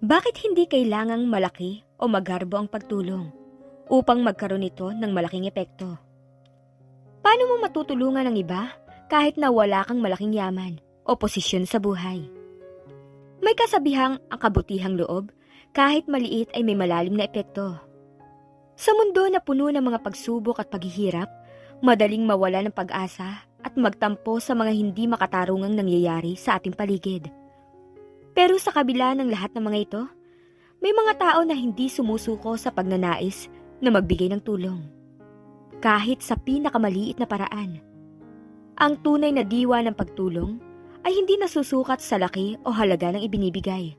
Bakit hindi kailangang malaki o magarbo ang pagtulong upang magkaroon ito ng malaking epekto? Paano mo matutulungan ang iba kahit na wala kang malaking yaman o posisyon sa buhay? May kasabihang ang kabutihang loob kahit maliit ay may malalim na epekto. Sa mundo na puno ng mga pagsubok at paghihirap, madaling mawala ng pag-asa at magtampo sa mga hindi makatarungang nangyayari sa ating paligid. Pero sa kabila ng lahat ng mga ito, may mga tao na hindi sumusuko sa pagnanais na magbigay ng tulong. Kahit sa pinakamaliit na paraan. Ang tunay na diwa ng pagtulong ay hindi nasusukat sa laki o halaga ng ibinibigay,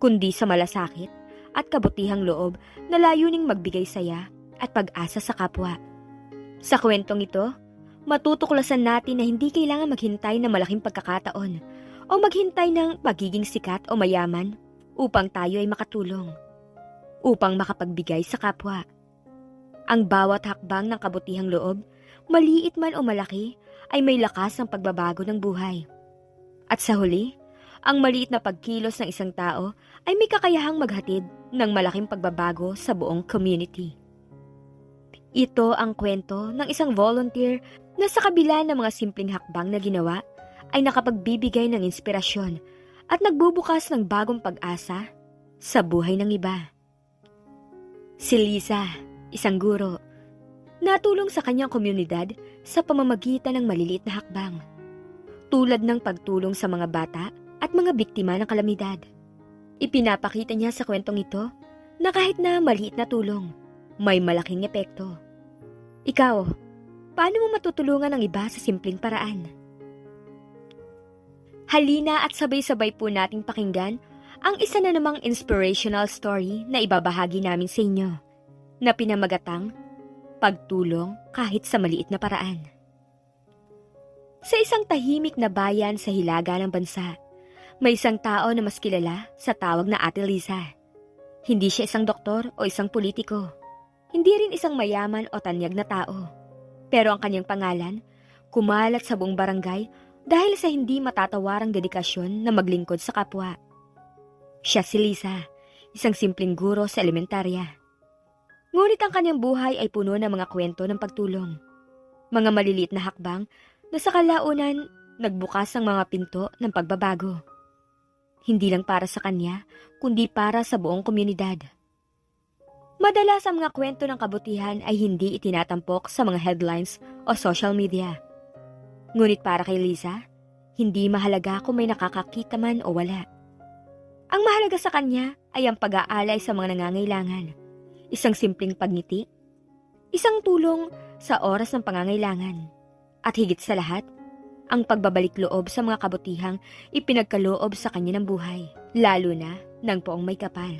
kundi sa malasakit at kabutihang loob na layuning magbigay saya at pag-asa sa kapwa. Sa kwentong ito, matutuklasan natin na hindi kailangan maghintay ng malaking pagkakataon o maghintay ng pagiging sikat o mayaman upang tayo ay makatulong, upang makapagbigay sa kapwa. Ang bawat hakbang ng kabutihang loob, maliit man o malaki, ay may lakas ng pagbabago ng buhay. At sa huli, ang maliit na pagkilos ng isang tao ay may kakayahang maghatid ng malaking pagbabago sa buong community. Ito ang kwento ng isang volunteer na sa kabila ng mga simpleng hakbang na ginawa ay nakapagbibigay ng inspirasyon at nagbubukas ng bagong pag-asa sa buhay ng iba. Si Lisa, isang guro, natulong sa kanyang komunidad sa pamamagitan ng maliliit na hakbang, tulad ng pagtulong sa mga bata at mga biktima ng kalamidad. Ipinapakita niya sa kwentong ito na kahit na maliit na tulong, may malaking epekto. Ikaw, paano mo matutulungan ang iba sa simpleng paraan? Halina at sabay-sabay po nating pakinggan ang isa na namang inspirational story na ibabahagi namin sa inyo na pinamagatang Pagtulong kahit sa maliit na paraan. Sa isang tahimik na bayan sa hilaga ng bansa, may isang tao na mas kilala sa tawag na Ate Lisa. Hindi siya isang doktor o isang politiko. Hindi rin isang mayaman o tanyag na tao. Pero ang kanyang pangalan, kumalat sa buong barangay dahil sa hindi matatawarang dedikasyon na maglingkod sa kapwa. Siya si Lisa, isang simpleng guro sa elementarya. Ngunit ang kanyang buhay ay puno ng mga kwento ng pagtulong. Mga maliliit na hakbang na sa kalaunan nagbukas ang mga pinto ng pagbabago. Hindi lang para sa kanya, kundi para sa buong komunidad. Madalas ang mga kwento ng kabutihan ay hindi itinatampok sa mga headlines o social media. Ngunit para kay Lisa, hindi mahalaga kung may nakakakita man o wala. Ang mahalaga sa kanya ay ang pag-aalay sa mga nangangailangan isang simpleng pagngiti, isang tulong sa oras ng pangangailangan, at higit sa lahat, ang pagbabalik loob sa mga kabutihang ipinagkaloob sa kanya ng buhay, lalo na ng poong may kapal.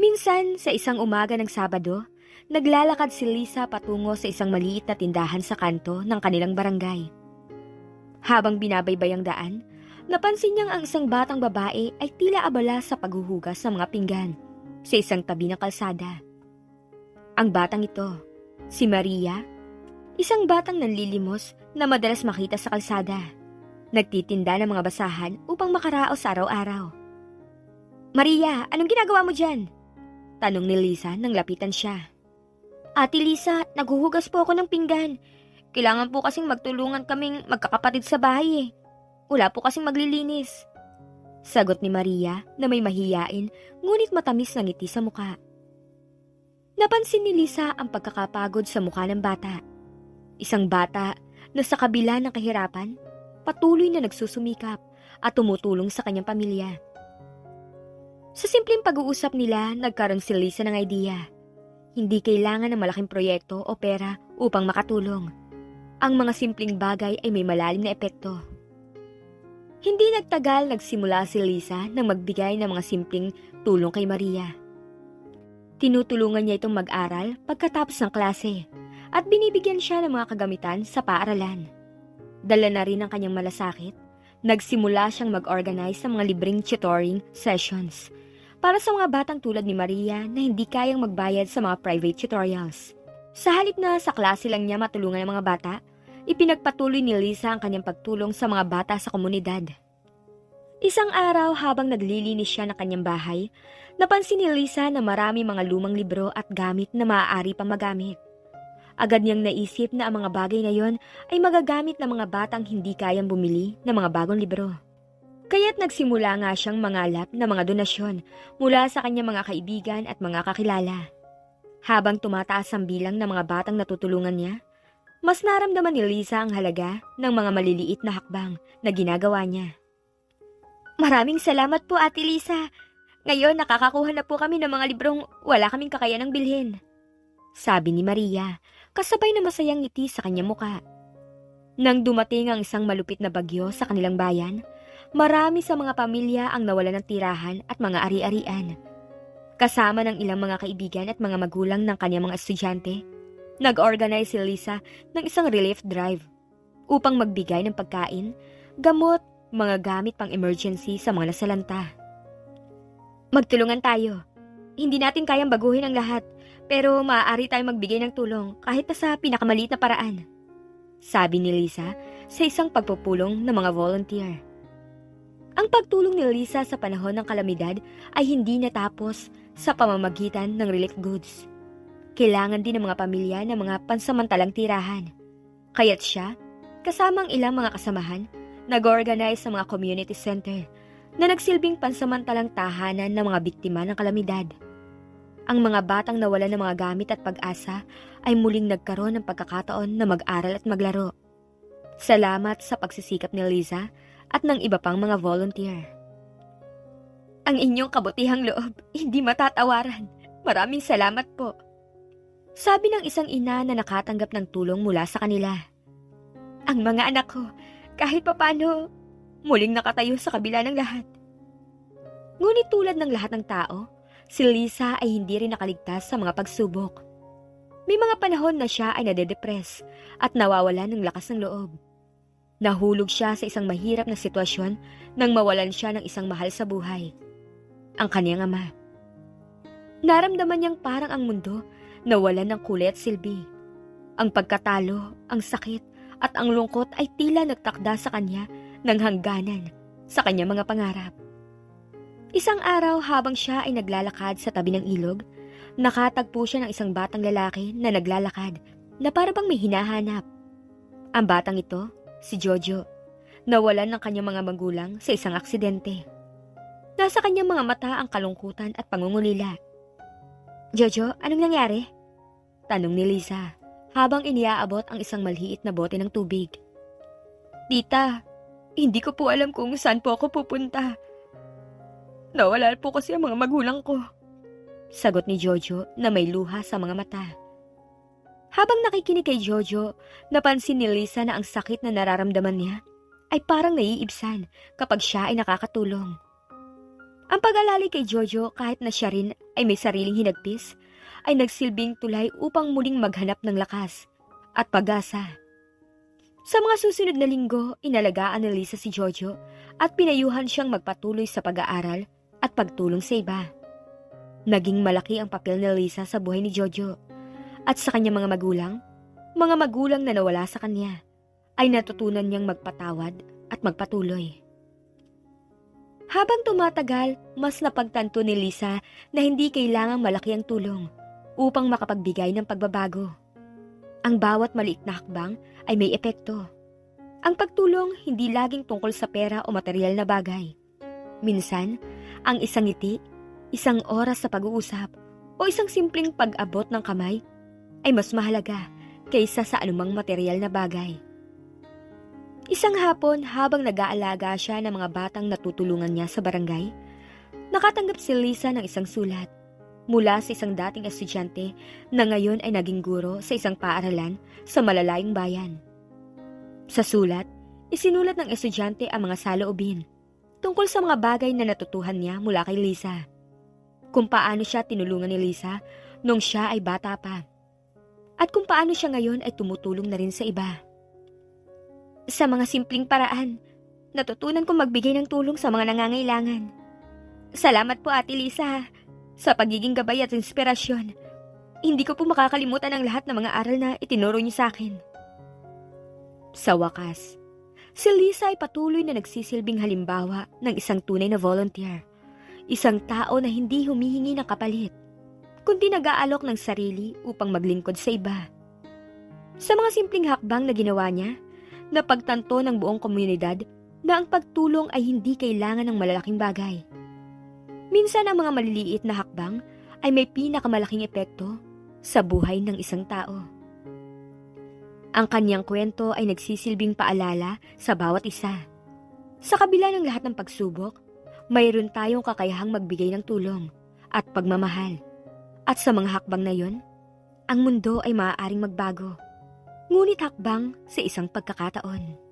Minsan, sa isang umaga ng Sabado, naglalakad si Lisa patungo sa isang maliit na tindahan sa kanto ng kanilang barangay. Habang binabaybay ang daan, napansin niyang ang isang batang babae ay tila abala sa paghuhugas ng mga pinggan sa isang tabi ng kalsada. Ang batang ito, si Maria, isang batang nanlilimos na madalas makita sa kalsada. Nagtitinda ng mga basahan upang makaraos araw-araw. Maria, anong ginagawa mo dyan? Tanong ni Lisa nang lapitan siya. Ate Lisa, naghuhugas po ako ng pinggan. Kailangan po kasing magtulungan kaming magkakapatid sa bahay eh. Wala po kasing maglilinis. Sagot ni Maria na may mahiyain ngunit matamis na ngiti sa muka. Napansin ni Lisa ang pagkakapagod sa mukha ng bata. Isang bata na sa kabila ng kahirapan, patuloy na nagsusumikap at tumutulong sa kanyang pamilya. Sa simpleng pag-uusap nila, nagkaroon si Lisa ng idea. Hindi kailangan ng malaking proyekto o pera upang makatulong. Ang mga simpleng bagay ay may malalim na epekto. Hindi nagtagal nagsimula si Lisa nang magbigay ng mga simpleng tulong kay Maria. Tinutulungan niya itong mag-aral pagkatapos ng klase at binibigyan siya ng mga kagamitan sa paaralan. Dala na rin ang kanyang malasakit, nagsimula siyang mag-organize ng mga libreng tutoring sessions para sa mga batang tulad ni Maria na hindi kayang magbayad sa mga private tutorials. Sa halip na sa klase lang niya matulungan ng mga bata, ipinagpatuloy ni Lisa ang kanyang pagtulong sa mga bata sa komunidad. Isang araw habang naglilinis siya ng kanyang bahay, napansin ni Lisa na marami mga lumang libro at gamit na maaari pang magamit. Agad niyang naisip na ang mga bagay na yon ay magagamit ng mga batang hindi kayang bumili ng mga bagong libro. Kaya't nagsimula nga siyang mangalap ng mga donasyon mula sa kanyang mga kaibigan at mga kakilala. Habang tumataas ang bilang ng mga batang natutulungan niya, mas naramdaman ni Lisa ang halaga ng mga maliliit na hakbang na ginagawa niya. Maraming salamat po, Ate Lisa. Ngayon, nakakakuha na po kami ng mga librong wala kaming kakayanang bilhin. Sabi ni Maria, kasabay na masayang ngiti sa kanyang muka. Nang dumating ang isang malupit na bagyo sa kanilang bayan, marami sa mga pamilya ang nawalan ng tirahan at mga ari-arian. Kasama ng ilang mga kaibigan at mga magulang ng kanyang mga estudyante, nag-organize si Lisa ng isang relief drive upang magbigay ng pagkain, gamot, mga gamit pang emergency sa mga nasalanta. Magtulungan tayo. Hindi natin kayang baguhin ang lahat, pero maaari tayong magbigay ng tulong kahit na sa pinakamaliit na paraan. Sabi ni Lisa sa isang pagpupulong ng mga volunteer. Ang pagtulong ni Lisa sa panahon ng kalamidad ay hindi natapos sa pamamagitan ng relief goods. Kailangan din ng mga pamilya ng mga pansamantalang tirahan. Kaya't siya, kasama ang ilang mga kasamahan, nag-organize sa mga community center na nagsilbing pansamantalang tahanan ng mga biktima ng kalamidad. Ang mga batang nawalan ng mga gamit at pag-asa ay muling nagkaroon ng pagkakataon na mag-aral at maglaro. Salamat sa pagsisikap ni Liza at ng iba pang mga volunteer. Ang inyong kabutihang loob, hindi matatawaran. Maraming salamat po. Sabi ng isang ina na nakatanggap ng tulong mula sa kanila. Ang mga anak ko, kahit papano, muling nakatayo sa kabila ng lahat. Ngunit tulad ng lahat ng tao, si Lisa ay hindi rin nakaligtas sa mga pagsubok. May mga panahon na siya ay nadedepress at nawawala ng lakas ng loob. Nahulog siya sa isang mahirap na sitwasyon nang mawalan siya ng isang mahal sa buhay. Ang kaniyang ama. Naramdaman niyang parang ang mundo nawalan ng kulay at silbi. Ang pagkatalo, ang sakit, at ang lungkot ay tila nagtakda sa kanya ng hangganan sa kanyang mga pangarap. Isang araw habang siya ay naglalakad sa tabi ng ilog, nakatagpo siya ng isang batang lalaki na naglalakad na para bang may hinahanap. Ang batang ito, si Jojo, nawalan ng kanyang mga magulang sa isang aksidente. Nasa kanyang mga mata ang kalungkutan at pangungulila. Jojo, anong nangyari? Tanong ni Lisa habang iniaabot ang isang malhiit na bote ng tubig. Tita, hindi ko po alam kung saan po ako pupunta. Nawala po kasi ang mga magulang ko. Sagot ni Jojo na may luha sa mga mata. Habang nakikinig kay Jojo, napansin ni Lisa na ang sakit na nararamdaman niya ay parang naiibsan kapag siya ay nakakatulong. Ang pag-alali kay Jojo kahit na siya rin ay may sariling hinagpis ay nagsilbing tulay upang muling maghanap ng lakas at pag-asa. Sa mga susunod na linggo, inalagaan ni Lisa si Jojo at pinayuhan siyang magpatuloy sa pag-aaral at pagtulong sa iba. Naging malaki ang papel ni Lisa sa buhay ni Jojo at sa kanyang mga magulang, mga magulang na nawala sa kanya, ay natutunan niyang magpatawad at magpatuloy. Habang tumatagal, mas napagtanto ni Lisa na hindi kailangang malaki ang tulong upang makapagbigay ng pagbabago. Ang bawat maliit na hakbang ay may epekto. Ang pagtulong hindi laging tungkol sa pera o material na bagay. Minsan, ang isang ngiti, isang oras sa pag-uusap, o isang simpleng pag-abot ng kamay ay mas mahalaga kaysa sa anumang material na bagay. Isang hapon habang nag-aalaga siya ng mga batang natutulungan niya sa barangay, nakatanggap si Lisa ng isang sulat mula sa isang dating estudyante na ngayon ay naging guro sa isang paaralan sa malalayong bayan. Sa sulat, isinulat ng estudyante ang mga saloobin tungkol sa mga bagay na natutuhan niya mula kay Lisa. Kung paano siya tinulungan ni Lisa nung siya ay bata pa. At kung paano siya ngayon ay tumutulong na rin sa iba. Sa mga simpleng paraan, natutunan kong magbigay ng tulong sa mga nangangailangan. Salamat po Ate Lisa sa pagiging gabay at inspirasyon. Hindi ko po makakalimutan ang lahat ng mga aral na itinuro niyo sa akin. Sa wakas, Si Lisa ay patuloy na nagsisilbing halimbawa ng isang tunay na volunteer. Isang tao na hindi humihingi ng kapalit, kundi nag-aalok ng sarili upang maglingkod sa iba. Sa mga simpleng hakbang na ginawa niya, napagtanto ng buong komunidad na ang pagtulong ay hindi kailangan ng malalaking bagay. Minsan ang mga maliliit na hakbang ay may pinakamalaking epekto sa buhay ng isang tao. Ang kanyang kwento ay nagsisilbing paalala sa bawat isa. Sa kabila ng lahat ng pagsubok, mayroon tayong kakayahang magbigay ng tulong at pagmamahal. At sa mga hakbang na yon, ang mundo ay maaaring magbago. Ngunit hakbang sa isang pagkakataon.